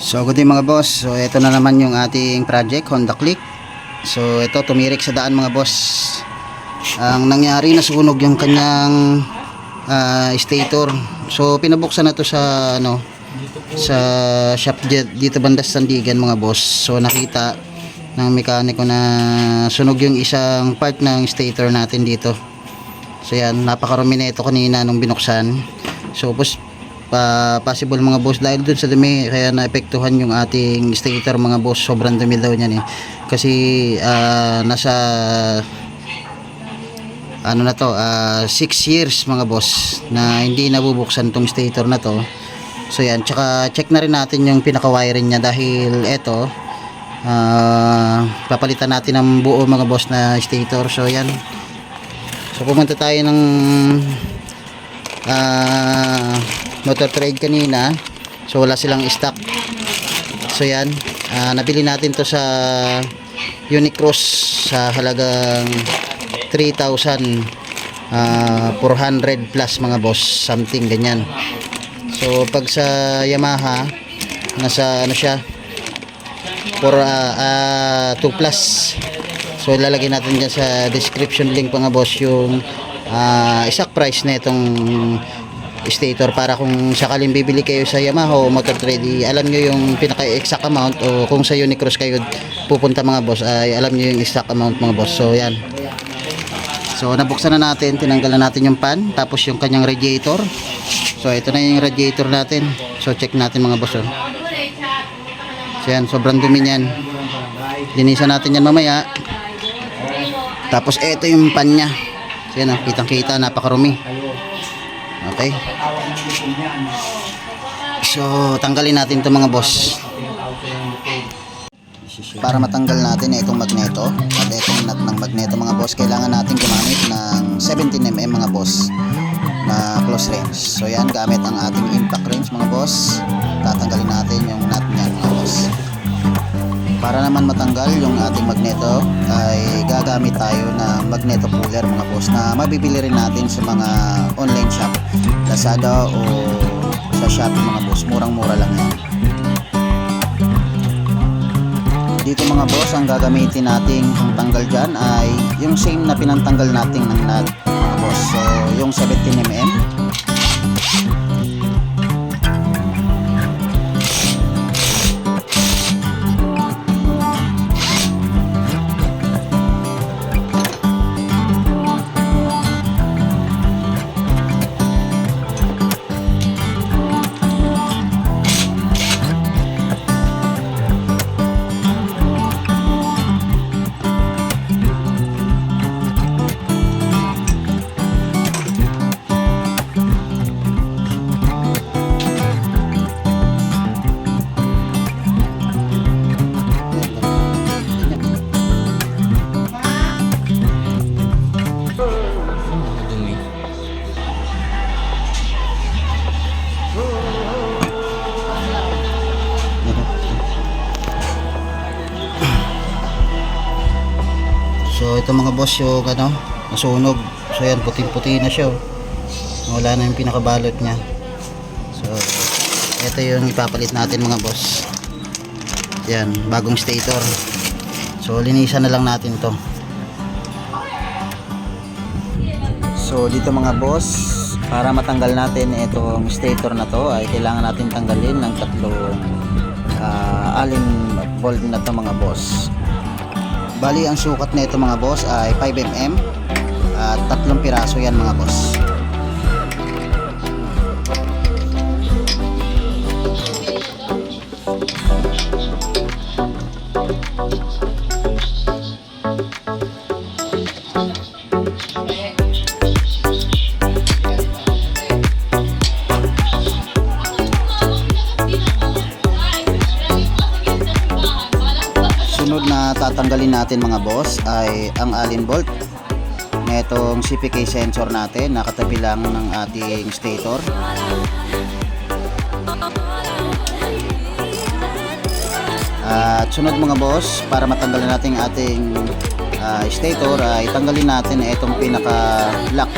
So good day mga boss. So ito na naman yung ating project Honda Click. So ito tumirik sa daan mga boss. Ang nangyari nasunog yung kanyang ah, stator. So pinabuksan na to sa ano sa shop jet dito banda sa Sandigan mga boss. So nakita ng mekaniko na sunog yung isang part ng stator natin dito. So yan, napakarumi na ito kanina nung binuksan. So pos, pa, possible mga boss dahil dun sa dumi kaya naepektuhan yung ating stator mga boss. Sobrang dumi daw niyan eh. Kasi ah, nasa ano na to, 6 years mga boss na hindi nabubuksan tong stator na to. So yan, tsaka check na rin natin yung pinaka-wiring niya dahil eto ah, papalitan natin ng buo mga boss na stator. So yan, So pumunta tayo ng ah, motor trade kanina. So wala silang stock. So yan, ah, nabili natin to sa Unicross sa halagang 3,400 plus mga boss, something ganyan. So pag sa Yamaha nasa ano siya for ah, 2 plus So ilalagay natin dyan sa description link mga boss yung ah, exact price na itong stator para kung sakaling bibili kayo sa Yamaha o Motor Trade alam nyo yung pinaka exact amount o kung sa Unicross kayo pupunta mga boss ay alam nyo yung exact amount mga boss so yan so nabuksan na natin tinanggal na natin yung pan tapos yung kanyang radiator so ito na yung radiator natin so check natin mga boss oh. so yan sobrang dumi niyan linisan natin yan mamaya tapos ito yung pan niya. So yan, oh, kitang-kita, napakarumi. Okay. So, tanggalin natin 'to mga boss. Para matanggal natin itong magneto at itong nut ng magneto mga boss, kailangan natin gumamit ng 17mm mga boss na close range. So yan, gamit ang ating impact range mga boss. Tatanggalin natin yung nut niyan mga boss. Para naman matanggal yung ating magneto ay gagamit tayo ng magneto puller mga boss na mabibili rin natin sa mga online shop Lazada o sa Shopee mga boss. Murang-mura lang yan. Dito mga boss ang gagamitin nating pangtanggal dyan ay yung same na pinantanggal nating ng nut mga boss. So yung 17mm ito mga boss yung ano, nasunog. So yan, puting-puti na siya. oh. Wala na yung pinakabalot niya. So ito yung ipapalit natin mga boss. Yan, bagong stator. So linisan na lang natin to. So dito mga boss, para matanggal natin itong stator na to ay kailangan natin tanggalin ng tatlong ah, alin bolt na to mga boss. Bali, ang sukat na ito mga boss ay 5mm at tatlong piraso yan mga boss. Natin mga boss ay ang allen bolt na itong CPK sensor natin nakatabi lang ng ating stator. At sunod mga boss, para matanggalin natin ating ah, stator ay tanggalin natin itong pinaka lock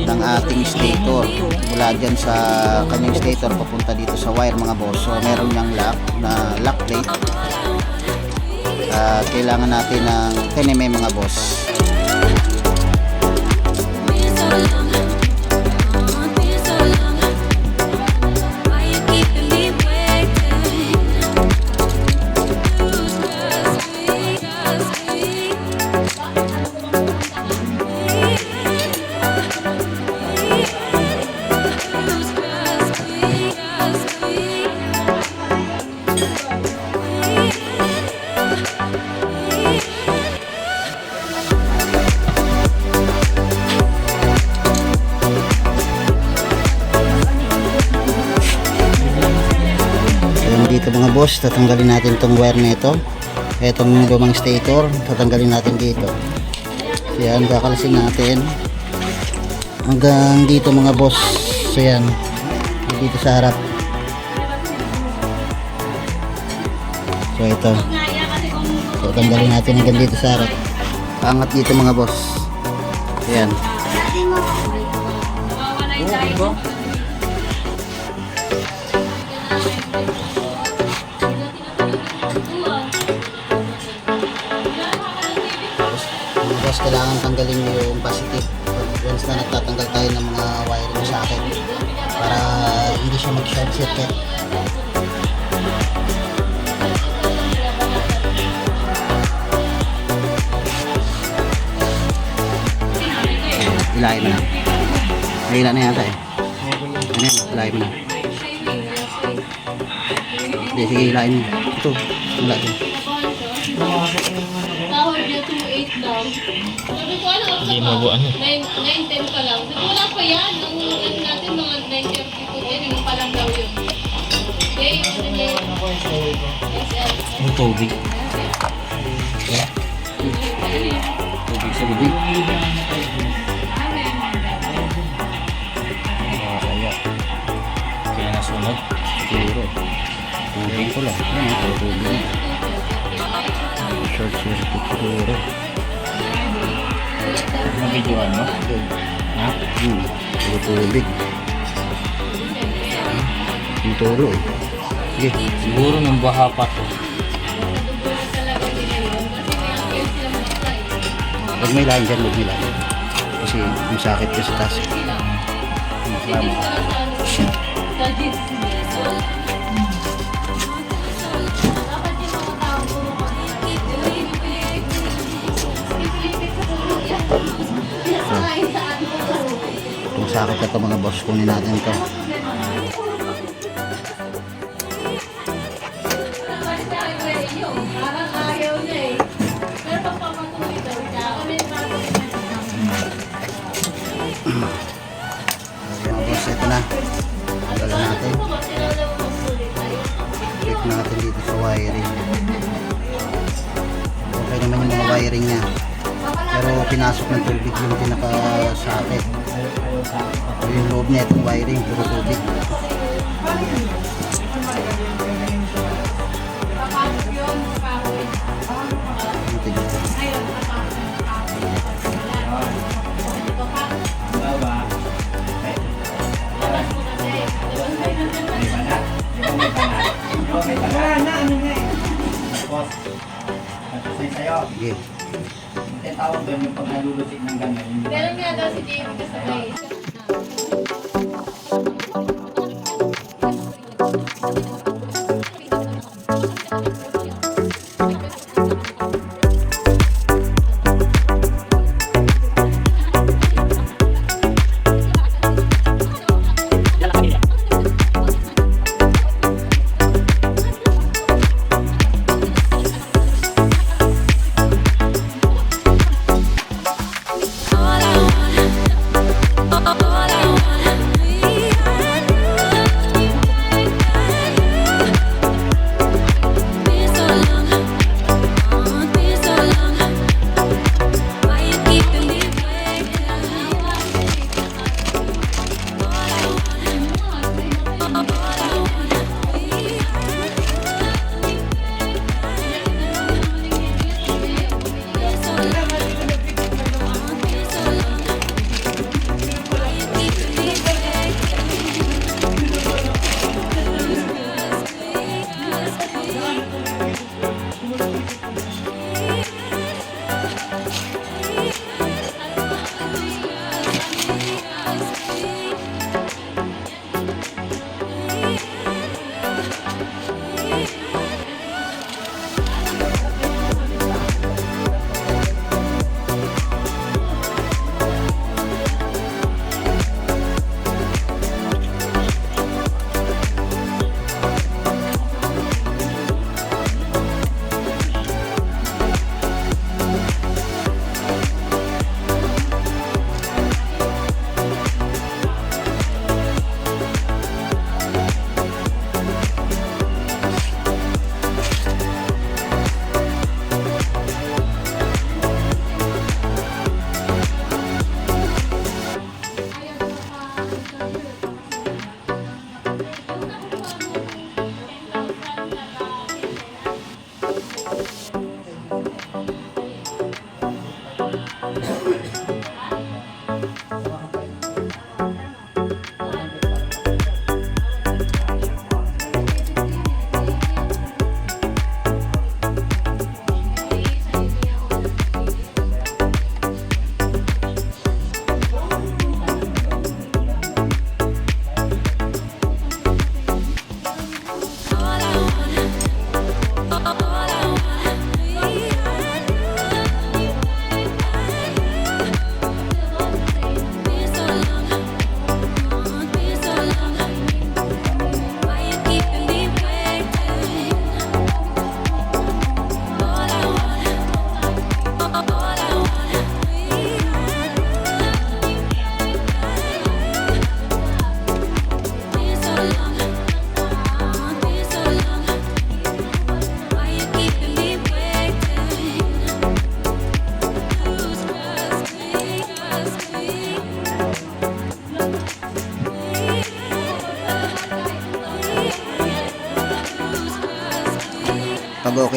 ng ating stator mula dyan sa kanyang stator papunta dito sa wire mga boss so meron niyang lock na lock plate kailangan natin ng 10 mm mga boss dito mga boss, tatanggalin natin tong wire nito. Etong lumang stator, tatanggalin natin dito. So yan, kakalasin natin. Hanggang dito mga boss. So yan, dito sa harap. So ito. So tanggalin natin hanggang dito sa harap. Angat dito mga boss. Ayan. Mga boss, kailangan tanggalin nyo yung positive once na nagtatanggal tayo ng mga wiring akin para hindi siya mag-short circuit. Ilahin mo na. Nahila na yata eh. Ano yan? Ilahin mo na. Hindi, sige, ilahin mo. Ito, wala din. Hindi mabuo ano. 9.10 pa lang. Wala pa yan. Nung ano natin, mga 9.30 po din. Yung pa lang daw yun. Okay, ano niya yun? Ang tubig. Tubig sa bibig. Ah, kaya. Nasunog. Siguro. Tubig ko lang. Yan, tubig. Short circuit siguro. Nabidyoan mo? Ha? Hmm, puro tubig. Yung tulo eh. Sige, Siguro nung baha pa to. huwag may lain dyan, huwag may lain. Kasi yung sakit ka sa taas. Yung reklamo ka. Sakit ka to mga boss, kunin natin to. Mga boss, ito na. Tanggalan natin. Check natin dito sa wiring. Okay naman yung wiring niya. Pero pinasok ng tubig yung pinakasakit. Yung loob niya itong wiring, puro tubig. Ang tigil. Sige. Tawag doon pag nalulusit ng ganyan. Meron nga daw si Jamie kasabay.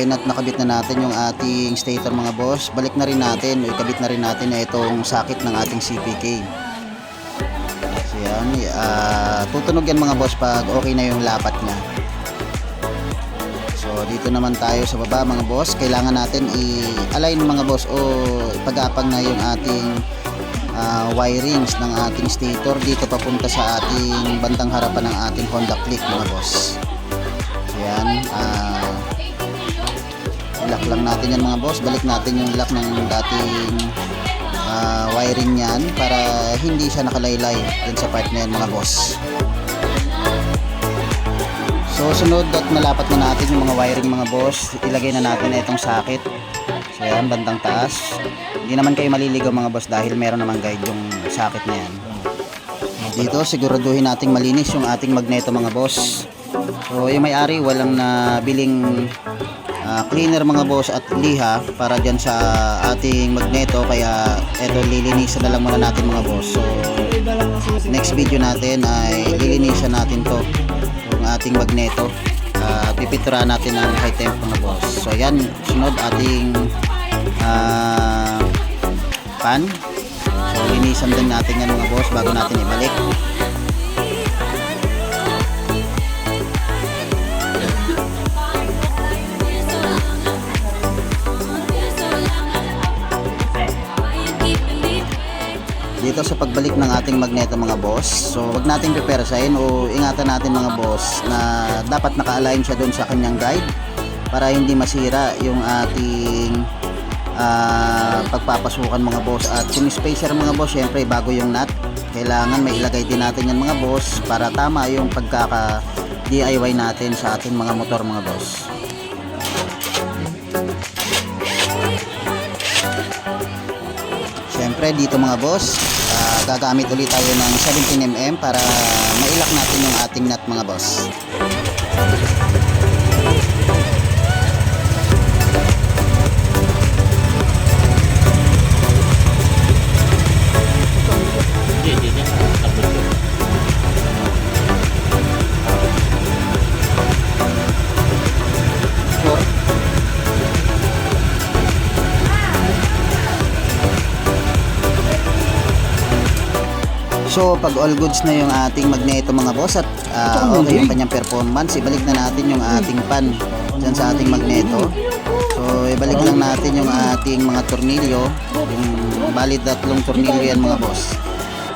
Na at nakabit na natin yung ating stator mga boss, balik na rin natin o ikabit na rin natin na itong sakit ng ating CPK. So yan, ah, tutunog yan mga boss pag okay na yung lapat niya. So dito naman tayo sa baba mga boss, kailangan natin i-align mga boss o ipagapang na yung ating ah, wirings ng ating stator dito papunta sa ating bandang harapan ng ating Honda Click mga boss. So yan, ah, lock lang natin yan mga boss, balik natin yung lock ng dating ah, wiring yan para hindi siya nakalaylay dun sa part na yan mga boss. So sunod at nalapat na natin yung mga wiring mga boss, ilagay na natin na itong sakit. So yan, bandang taas. Hindi naman kayo maliligaw mga boss dahil meron naman guide yung sakit na yan. Dito siguraduhin nating malinis yung ating magneto mga boss. So yung may-ari walang nabiling ah, cleaner mga boss at liha para dyan sa ating magneto. Kaya eto lilinisan na lang muna natin mga boss. So next video natin ay lilinisan natin to yung ating magneto. Uh, pipiturahan natin ng high temp mga boss. So yan sunod ating ah, pan. So linisan din natin yan mga boss bago natin ibalik dito sa pagbalik ng ating magneto mga boss. So wag natin pipersahin o ingatan natin mga boss na dapat naka-align siya doon sa kanyang guide para hindi masira yung ating ah, pagpapasukan mga boss. At yung spacer mga boss syempre bago yung nut kailangan may ilagay din natin yan mga boss para tama yung pagkaka DIY natin sa ating mga motor mga boss. Siyempre dito mga boss, gagamit ulit tayo ng 17mm para mailak natin yung ating nut mga boss. So pag all goods na yung ating magneto mga boss at ah, okay yung kanyang performance, ibalik na natin yung ating pan dyan sa ating magneto. So ibalik lang natin yung ating mga tornilyo, yung valid tatlong tornilyo yan mga boss.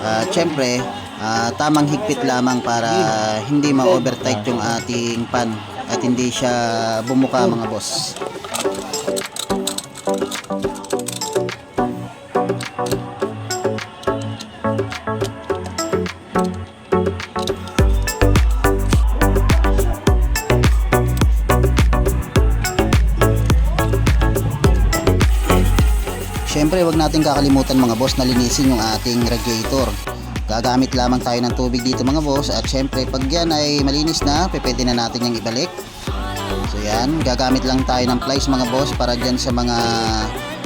At syempre, ah, tamang higpit lamang para hindi ma-overtight yung ating pan at hindi siya bumuka mga boss. Siyempre, wag natin kakalimutan mga boss na linisin yung ating radiator. Gagamit lamang tayo ng tubig dito mga boss at syempre pag yan ay malinis na, pwede na natin yung ibalik. So yan, gagamit lang tayo ng plies mga boss para dyan sa mga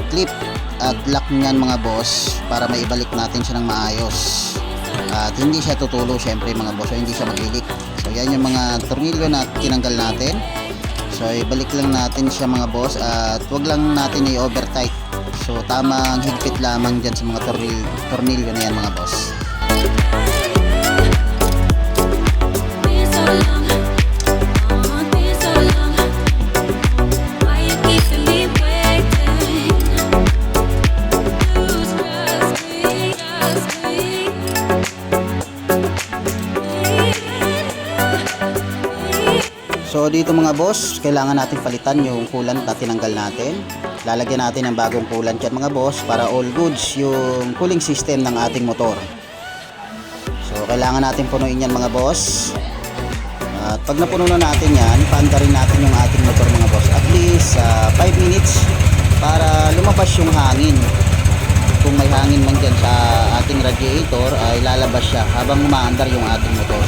clip at lock niyan mga boss para maibalik natin siya ng maayos. At hindi siya tutulo syempre mga boss, so hindi siya magilik. So yan yung mga tornilyo na tinanggal natin. So ibalik lang natin siya mga boss at wag lang natin i-overtight. So tamang higpit lamang dyan sa mga tornil tornilyo na yan mga boss. So dito mga boss, kailangan natin palitan yung coolant na tinanggal natin. Lalagyan natin ng bagong coolant yan mga boss para all goods yung cooling system ng ating motor. So kailangan natin punuin yan mga boss. At pag napuno na natin yan, paanda rin natin yung ating motor mga boss. At least 5 minutes para lumabas yung hangin. Kung may hangin man dyan sa ating radiator ay lalabas siya habang umaandar yung ating motor.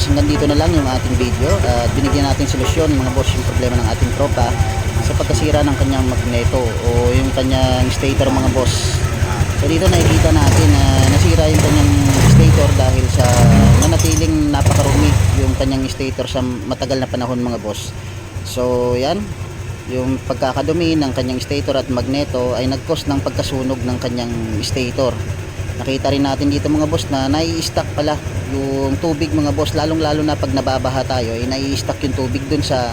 Boss, hanggang dito na lang yung ating video. At binigyan natin solusyon mga boss yung problema ng ating tropa sa pagkasira ng kanyang magneto o yung kanyang stator mga boss. So dito nakikita natin na nasira yung kanyang stator dahil sa nanatiling napakarumi yung kanyang stator sa matagal na panahon mga boss. So yan, yung pagkakadumi ng kanyang stator at magneto ay nag-cause ng pagkasunog ng kanyang stator. Nakita rin natin dito mga boss na nai-stack pala yung tubig mga boss lalong lalo na pag nababaha tayo ay nai-stack yung tubig dun sa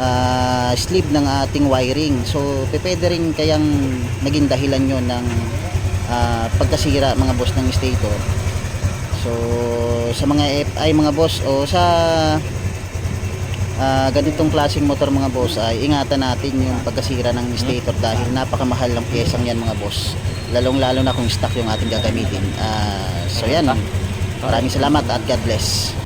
ah, sleeve ng ating wiring. So pwede rin kayang naging dahilan yon ng ah, pagkasira mga boss ng stator. So sa mga FI mga boss o sa ah, ganitong klaseng motor mga boss ay ingatan natin yung pagkasira ng stator dahil napakamahal ng piyesang yan mga boss lalong lalo na kung stock yung ating gagamitin. Ah, so yan. Maraming salamat at God bless